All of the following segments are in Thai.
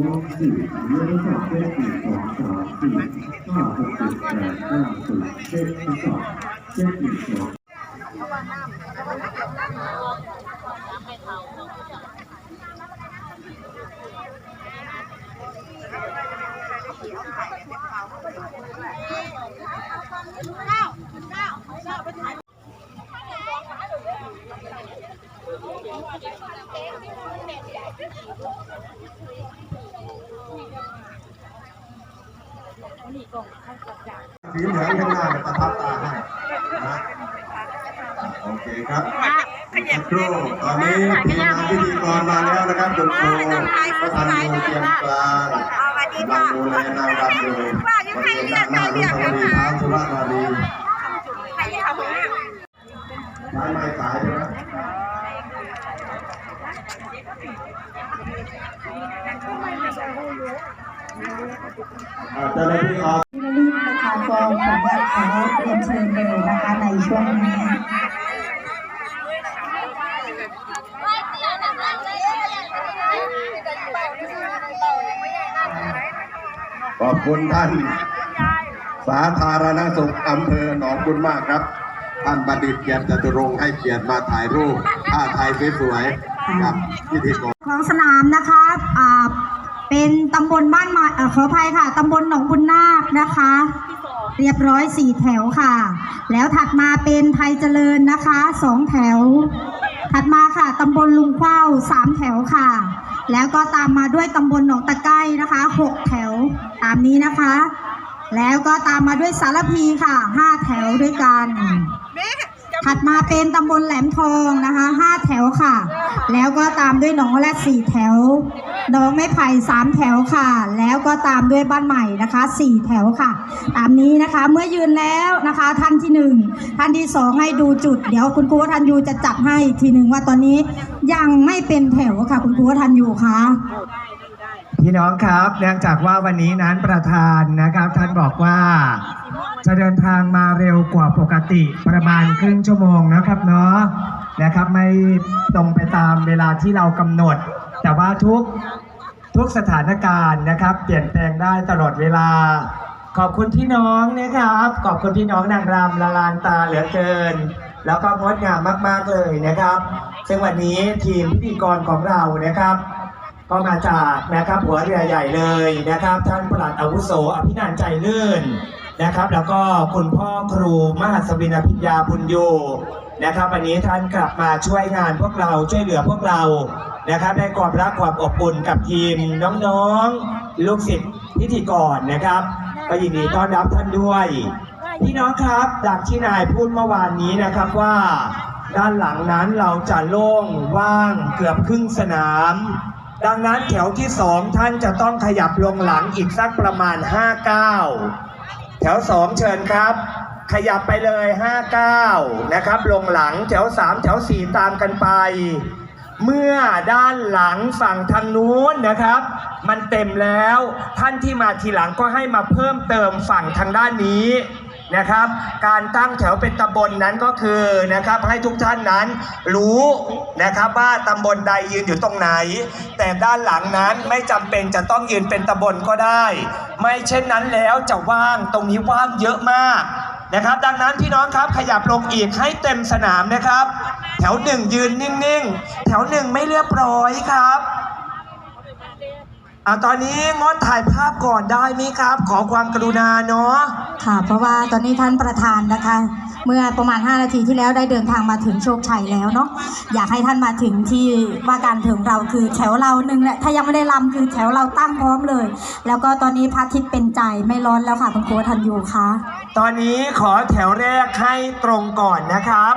เจ็ดสองสี่เลี้ยวสอบเจ็ดสี่สองสามสี่ห้าหกเจ็ดแปดเก้าสิบเจ็ดสองเจ็ดหนึ่งสอง สีเหลืองข้างหน้าเนี่ยประทับตาให้นะ โอเคครับครูตอนนี้ทีมงานพิธีกรมาแล้วนะครับคุณครูประธานโรงเรียนกลางกำลังดูแลนางรำอยู่บริเวณด้านหน้าอนุสาวรีย์ท้าวสุรนารีใช้ไม้สายใช่ไหมอ่าเจ้าหน้าที่ออกที่ระลึกนะคะก็ขออนุญาตขอเรียนเชิญเลยนะคะในช่วงนี้ ขอบคุณท่าน สาธารณสุขอำเภอหนองบุญมากครับท่านบัณฑิตเกียรติจตุรงค์ให้เกียรติมาถ่ายรูปท่าไทยสวยๆกับพิธีกรของสนามนะคะอ่าเป็นตำบลบ้านม้เออขออภัยค่ะตำบลหนองบุญนาคนะคะ เรียบร้อยสี่แถวค่ะ แล้วถัดมาเป็นไทยเจริญนะคะสองแถว ถัดมาค่ะตำบลลุงเข้าสามแถวค่ะ แล้วก็ตามมาด้วยตำบลหนองตะไก้นะคะหกแถวตามนี้นะคะ แล้วก็ตามมาด้วยสารพีค่ะห้าแถวด้วยกัน ถัดมาเป็นตำบลแหลมทองนะคะห้าแถวค่ะ แล้วก็ตามด้วยหนองแรดสี่แถวหนองไม้ไผ่สามแถวค่ะ แล้วก็ตามด้วยบ้านใหม่นะคะสี่แถวค่ะ ตามนี้นะคะเมื่อยืนแล้วนะคะท่านที่หนึ่งท่านที่สองให้ดูจุด เดี๋ยวคุณครูวันยูจะจัดให้ทีหนึ่งว่าตอนนี้ยังไม่เป็นแถวค่ะ คุณครูวันยูค่ะ พี่น้องครับเนื่องจากว่าวันนี้นั้นประธานนะครับ ท่านบอกว่า จะเดินทางมาเร็วกว่าปกติประมาณครึ่งชั่วโมงนะครับเนาะนะครับไม่ตรงไปตามเวลาที่เรากำหนด แต่ว่าทุกทุกสถานการณ์นะครับ เปลี่ยนแปลงได้ตลอดเวลา ขอบคุณพี่น้องนะครับ ขอบคุณพี่น้องนางรำละลานตาเหลือเกิน แล้วก็งดงามมาก ๆเลยนะครับ ซึ่งวันนี้ทีมพิธีกรของเรานะครับ ก็มาจากนะครับหัวเรือใหญ่เลยนะครับ ท่านปลัดอาวุโสอภินันใจลื่นนะครับ แล้วก็คุณพ่อครูมหัสวินอภิญญาบุญโยนะครับวันนี้ท่านกลับมาช่วยงานพวกเราช่วยเหลือพวกเรานะครับได้ความรักความอบอุ่นกับทีมน้องๆลูกศิษย์พิธีกรนะครับก็ยินดีต้อนรับท่านด้วยพี่น้องครับจากที่นายพูดเมื่อวานนี้นะครับว่า ด้านหลังนั้นเราจะโล่งว่างเกือบครึ่งสนาม ดังนั้นแถวที่สองท่านจะต้องขยับลงหลังอีกสักประมาณ 5 9 แถวสองเชิญครับ ขยับไปเลย 5 9 นะครับ ลงหลังแถว3แถว4ตามกันไป เมื่อด้านหลังฝั่งทางนู้นนะครับ มันเต็มแล้วท่านที่มาทีหลังก็ให้มาเพิ่มเติมฝั่งทางด้านนี้ นะครับ การตั้งแถวเป็นตำบลนนั้นก็คือนะครับให้ทุกท่านนั้นรู้นะครับว่าตำบลใดยืนอยู่ตรงไหน แต่ด้านหลังนั้นไม่จำเป็นจะต้องยืนเป็นตำบลก็ได้ ไม่เช่นนั้นแล้วจะว่างตรงนี้ว่างเยอะมากนะครับ ดังนั้นพี่น้องครับขยับลงอีกให้เต็มสนามนะครับ แถวหนึ่งยืนนิ่งๆ แถวหนึ่งไม่เรียบร้อยครับ อ่าตอนนี้งดถ่ายภาพก่อนได้ไหมครับ ขอความกรุณาเนาะค่ะ เพราะว่าตอนนี้ท่านประธานนะคะ เมื่อประมาณ 5 นาทีที่แล้วได้เดินทางมาถึงโชคชัยแล้วเนาะอยากให้ท่านมาถึงที่ว่าการถึงเราคือแถวเราหนึ่งแหละถ้ายังไม่ได้ลำคือแถวเราตั้งพร้อมเลย แล้วก็ตอนนี้พระอาทิตย์เป็นใจไม่ร้อนแล้วค่ะคุณครูทันยูคะตอนนี้ขอแถวแรกให้ตรงก่อนนะครับ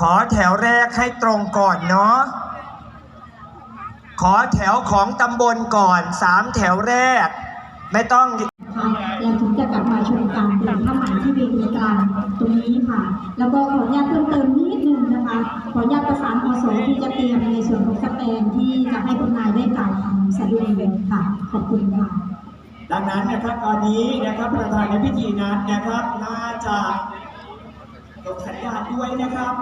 ขอแถวแรกให้ตรงก่อนเนาะ ขอแถวของตำบลก่อนสามแถวแรก ไม่ต้องค่ะเราถึงจะกลับมาชมการเปลี่ยนผ้าไหมที่เวทีกลางตรงนี้ค่ะ แล้วก็ขออนุญาตเพิ่มเติมนิดนึงนะคะ ขออนุญาตประสานอสที่จะเตรียมในส่วนของสแตนที่จะให้คุณนายได้กล่าวคำสะดุดีค่ะ ขอบคุณค่ะ ดังนั้นนะครับตอนนี้นะครับประธานในพิธีนั้นนะครับน่าจะตกสัญญาณด้วยนะครับ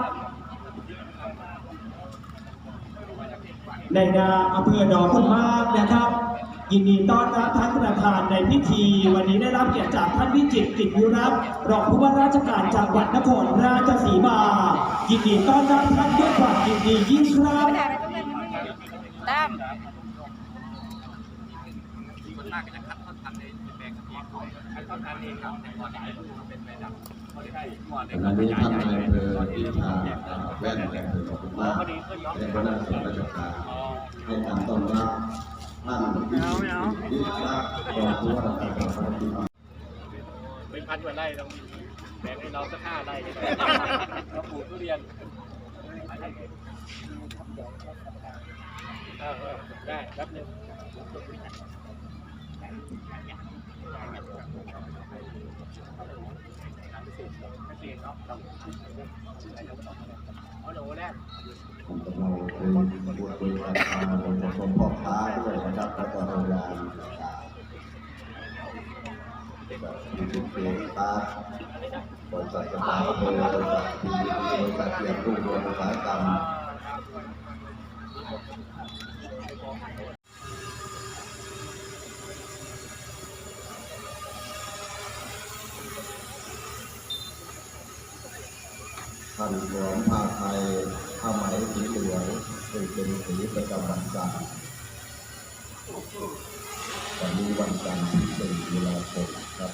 ในนามอำเภอหนองบุญมากนะครับ ยินดีต้อนรับท่านประธานในพิธี วันนี้ได้รับเกียรติจากท่านวิจิตรกิจวิรัตรองผู้ว่าราชการจังหวัดนครราชสีมา ยินดีต้อนรับท่านด้วยความยินดียิ่งครับตั้มขณะนี้ท่านนายอำเภอที่ทางแว่นแห่งอำเภอขอบ คุณมากเป็นหัวหน้าส่วนราชการให้การต้อนรับท่านวิจิตรวิรัตน์รองผู้ว่าราชการจังหวัดนครราชสีมาเป็นพันกว่าไร่ต้องแบ่งให้เราสักห้าไร่ก็ได้เราปลูกทุเรียนได้แป๊บนึง เอาหนูแรกผมกำลังคุยพูดคุยกับทางประชาชนพ่อค้าด้วยนะครับแล้วก็โรงงานต่างๆแบบมีเป็นเพลงตาบริษัทกระต่ายโดยบริษัททีวีบริษัทเรียนรุ่งเรืองอุตสากรรม ท่านหลวงผ้าไทยผ้าไหมสีเหลืองซึ่งเป็นสีประจำวันจันทร์วันนี้วันจันทร์ที่สี่ตุลาคมครับ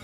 ข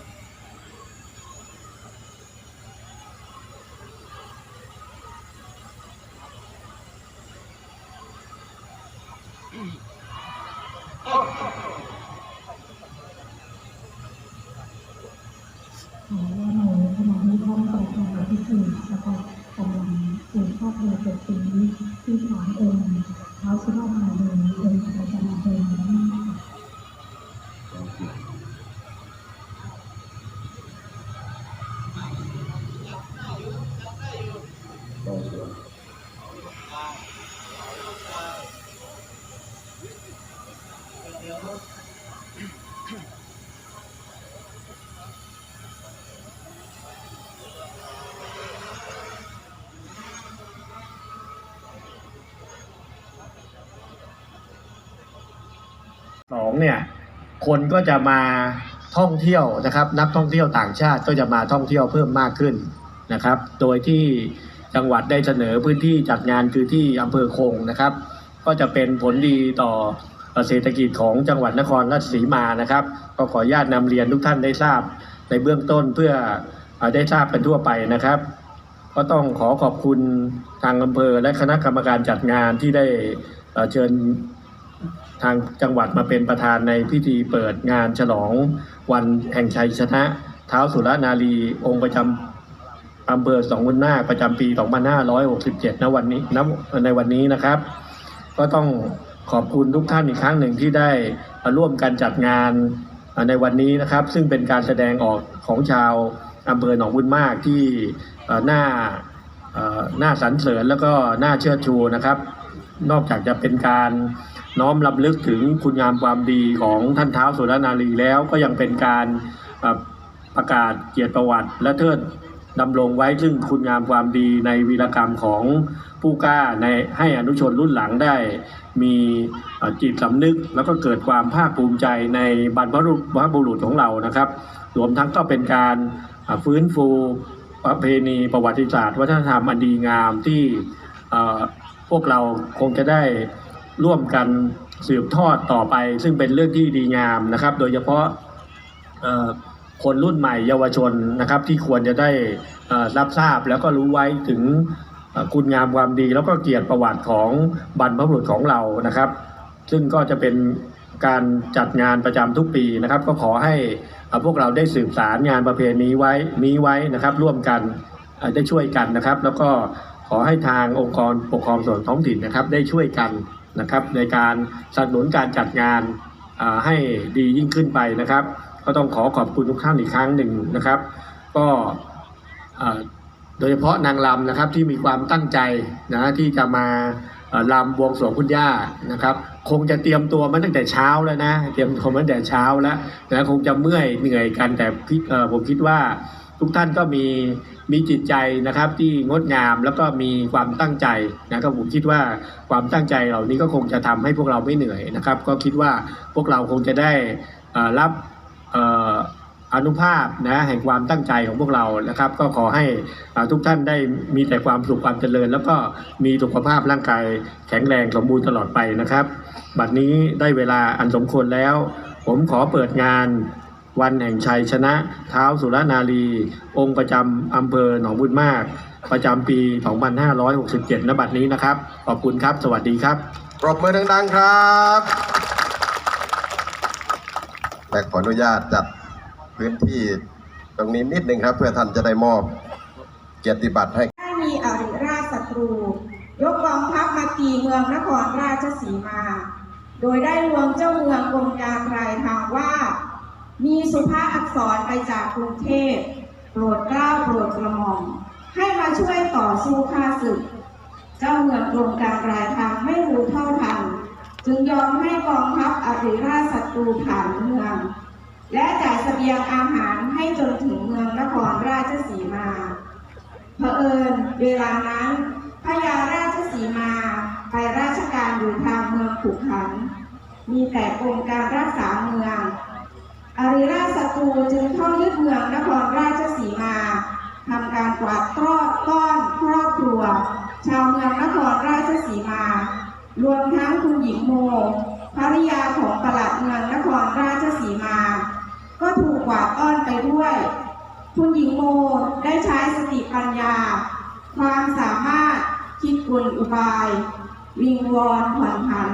สองเนี่ยคนก็จะมาท่องเที่ยวนะครับ นักท่องเที่ยวต่างชาติก็จะมาท่องเที่ยวเพิ่มมากขึ้นนะครับ โดยที่จังหวัดได้เสนอพื้นที่จัดงานคือที่อำเภอคงนะครับ ก็จะเป็นผลดีต่อเศรษฐกิจของจังหวัดนครราชสีมานะครับ ก็ขออนุญาตนำเรียนทุกท่านได้ทราบในเบื้องต้นเพื่ออได้ทราบกันทั่วไปนะครับ ก็ต้องขอขอบคุณทางอำเภอและคณะกรรมการจัดงานที่ได้เชิญ ทางจังหวัดมาเป็นประธานในพิธีเปิดงานฉลองวันแห่งชัยชนะเท้าสุรนารีองค์ประจำอำเภอสองวันหน้าประจำปี 2567ณวันนี้ณในวันนี้นะครับ ก็ต้องขอบคุณทุกท่านอีกครั้งหนึ่งที่ได้มาร่วมกันจัดงานในวันนี้นะครับ ซึ่งเป็นการแสดงออกของชาวอำเภอหนองบุญมากที่หน้าหน้าสรรเสริญแล้วก็หน้าเชิดชูนะครับ นอกจากจะเป็นการน้อมรำลึกถึงคุณงามความดีของท่านเท้าวสุรนารีแล้วก็ยังเป็นการประกาศเกียรติประวัติ และเทิดดำรงไว้ซึ่งคุณงามความดีในวีรกรรมของผู้กล้าในให้อนุชนรุ่นหลังได้ มีจิตสำนึก แล้วก็เกิดความภาคภูมิใจในบรรพบุรุษของเรานะครับ รวมทั้งก็เป็นการฟื้นฟูประเพณีประวัติศาสตร์ วัฒนธรรมอันดีงามที่ พวกเราคงจะได้ร่วมกันสืบทอดต่อไป ซึ่งเป็นเรื่องที่ดีงามนะครับ โดยเฉพาะคนรุ่นใหม่เยาวชนนะครับที่ควรจะได้รับทราบแล้วก็รู้ไว้ถึงคุณงามความดี แล้วก็เกียรติประวัติของบรรพบุรุษของเรานะครับ ซึ่งก็จะเป็นการจัดงานประจำทุกปีนะครับ ก็ขอให้พวกเราได้สืบสารงานประเพณีไว้นี้ไว้นะครับ ร่วมกันได้ช่วยกันนะครับ แล้วก็ ขอให้ทางองค์กรปกครองส่วนท้องถิ่นนะครับได้ช่วยกันนะครับในการสนับสนุนการจัดงานให้ดียิ่งขึ้นไปนะครับ ก็ต้องขอขอบคุณทุกท่านอีกครั้งหนึ่งนะครับ ก็โดยเฉพาะนางรำนะครับที่มีความตั้งใจนะที่จะมาลำบวงสรวงคุณย่านะครับ คงจะเตรียมตัวมาตั้งแต่เช้าแล้วนะเตรียมตัวมาตั้งแต่เช้าแล้วนะคงจะเมื่อยเหนื่อยกันแต่ผมคิดว่า ทุกท่านก็มีมีจิตใจนะครับที่งดงามแล้วก็มีความตั้งใจนะครับผมคิดว่าความตั้งใจเหล่านี้ก็คงจะทำให้พวกเราไม่เหนื่อยนะครับ ก็คิดว่าพวกเราคงจะได้อ่อรับอนุภาพนะแห่งความตั้งใจของพวกเรานะครับ ก็ขอให้ทุกท่านได้มีแต่ความสุขความเจริญ แล้วก็มีสุขภาพร่างกายแข็งแรงสมบูรณ์ตลอดไปนะครับ บัดนี้ได้เวลาอันสมควรแล้ว ผมขอเปิดงาน วันแห่งชัยชนะเท้าสุรนารี องค์ประจำอำเภอหนองบุญมาก ประจำปี 2567ณบัดนี้นะครับ ขอบคุณครับ สวัสดีครับ ปรบมือดังๆครับแต่ขออนุญาตจัดพื้นที่ตรงนี้นิดหนึ่งครับ เพื่อท่านจะได้มอบเกียรติบัตรให้ได้มีอริราชศัตรู ยกกองทัพมาตีเมืองนครราชสีมา โดยได้ลวงเจ้าเมืองกรมการรายทางว่า มีสุภาพอักษรไปจากกรุงเทพโปรดเกล้าโปรดกระหม่อมให้มาช่วยต่อสู้ข้าศึก เจ้าเมืองกรมการรายทางไม่รู้เท่าทัน จึงยอมให้กองทัพอริราชศัตรูผ่านเมือง และจ่ายเสบียงอาหารให้จนถึงเมืองนครราชสีมาเผอิญเวลานั้นพญาราชสีมาไปราชการอยู่ทางเมืองขุขัน มีแต่กรมการรักษาเมือง อริราชศัตรูจึงเข้ายึดเมืองนครราชสีมาทำการกวาดต้อนต้อนครอบครัว ชาวเมืองนครราชสีมา รวมทั้งคุณหญิงโมภริยาของปลัดเมืองนครราชสีมา ก็ถูกกวาดต้อนไปด้วย คุณหญิงโมได้ใช้สติปัญญา ความสามารถคิดกลอุบาย วิงวอนผ่อนผัน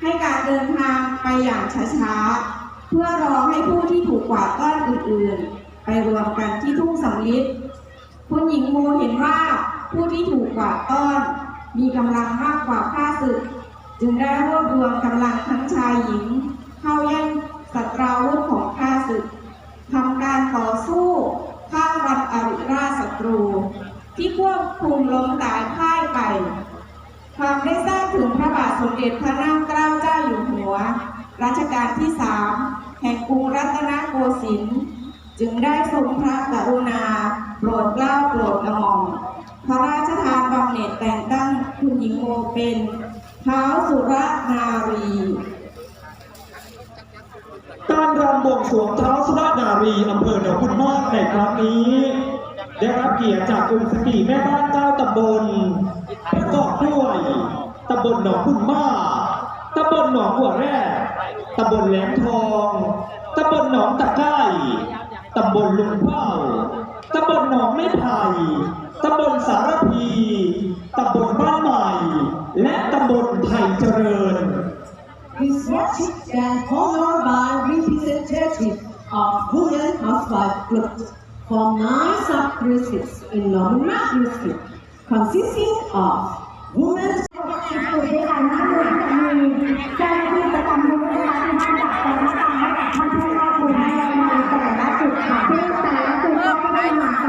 ให้การเดินทางไปอย่างช้าๆ เพื่อรอให้ผู้ที่ถูกกวาดต้อนอื่นๆ ไปรวมกันที่ทุ่งสำลิดคุณหญิงโมเห็นว่าผู้ที่ถูกกวาดต้อน มีกำลังมากกว่าข้าศึก จึงได้รวบรวมกำลังทั้งชายหญิง เข้าแย่งสัตราวุธของข้าศึกทำการต่อสู้ข้ามวันอริราชศัตรู ที่ควบคุมล้มตายพ่ายไปความได้ทราบถึงพระบาทสมเด็จพระนั่งเกล้าเจ้าอยู่หัว รัชกาลที่สาม แห่งกรุงรัตนโกสินทร์จึงได้ทรงพระกรุณา โปรดเกล้าโปรดกระหม่อมพระราชทานบำเหน็จแต่งตั้งคุณหญิงโมเป็นเท้าวสุรนารีการรำบวงสรวงเท้าสุรนารีอำเภอหนองบุญมากในครั้งนี้ ได้รับเกียรติจากองค์สตรีแม่บ้านเก้าตำบลประกอบด้วยตำบลหนองบุญมากตำบลหนองบัวแร่ ตำบลแหลมทองตำบลหนองตะไคร่ตำบลลุงเป้าตำบลหนองไม้ไผ่ตำบลสารพีตำบลบ้านใหม่ และตำบลไทยเจริญ Research and honored by representatives of women housewife groups from nine sub-districts in Northern district, consisting of women จุดด้วยกันนะคะโดยที่จะมีเจ้าหน้าที่ประ จำบูธนะคะที่มาจัดแต่ละการให้กับท่านผู้เข้าชมในแต่ละจุดค่ะซึ่งแต่ละจุดก็ไม่ด้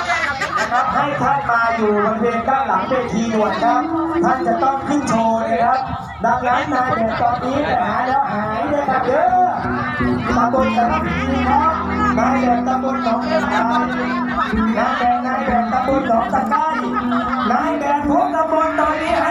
ให้ท่านมาอยู่บริเวณด้านหลังเวทีด่วนครับ ท่านจะต้องขึ้นโชว์นะครับ ดังนั้นนายแบบตอนนี้หาแล้วหายเลยครับเด้อตำบลสารพีครับนายแบบตำบลหนองแม่ไผ่นายแดงนายแดงตำบลหนองตะไคร้นาย